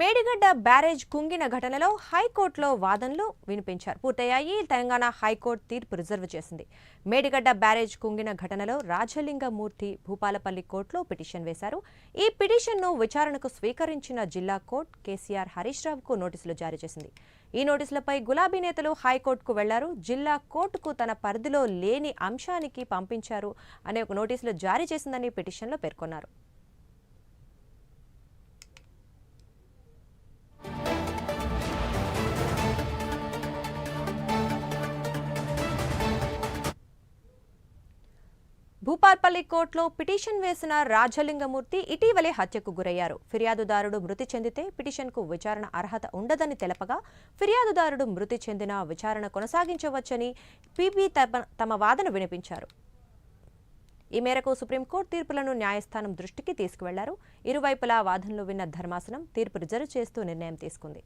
Medigadda barrage కుంగిన ఘటనలో హైకోర్టులో వాదనలు వినిపించారు. పూర్తయ్యాయి. తెలంగాణ హైకోర్టు తీర్పు రిజర్వ్ చేసింది. మేడిగడ్డ బ్యారేజ్ కుంగిన ఘటనలో రాజలింగమూర్తి భూపాలపల్లి కోర్టులో పిటిషన్ వేశారు. ఈ పిటిషన్ను విచారణకు స్వీకరించిన జిల్లా కోర్టు కేసీఆర్ హరీష్ రావుకు నోటీసులు జారీ చేసింది. ఈ నోటీసులపై గులాబీ నేతలు హైకోర్టుకు వెళ్ళారు. జిల్లా కోర్టుకు తన పరిధిలో లేని అంశానికి పంపించారు అనే ఒక నోటీసులు జారీ చేసిందని పిటిషన్లో పేర్కొన్నారు. భూపాల్పల్లి కోర్టులో పిటిషన్ వేసిన రాజలింగమూర్తి ఇటీవలే హత్యకు గురయ్యారు. ఫిర్యాదుదారుడు మృతి చెందితే పిటిషన్కు విచారణ అర్హత ఉండదని తెలపగా ఫిర్యాదుదారుడు మృతి చెందిన విచారణ కొనసాగించవచ్చని పీపీ తమ తమ వాదన వినిపించారు. ఈ మేరకు సుప్రీంకోర్టు తీర్పులను న్యాయస్థానం దృష్టికి తీసుకువెళ్ళారు. ఇరువైపులా వాదనలు విన్న ధర్మాసనం తీర్పు రిజర్వ్ చేస్తూ నిర్ణయం తీసుకుంది.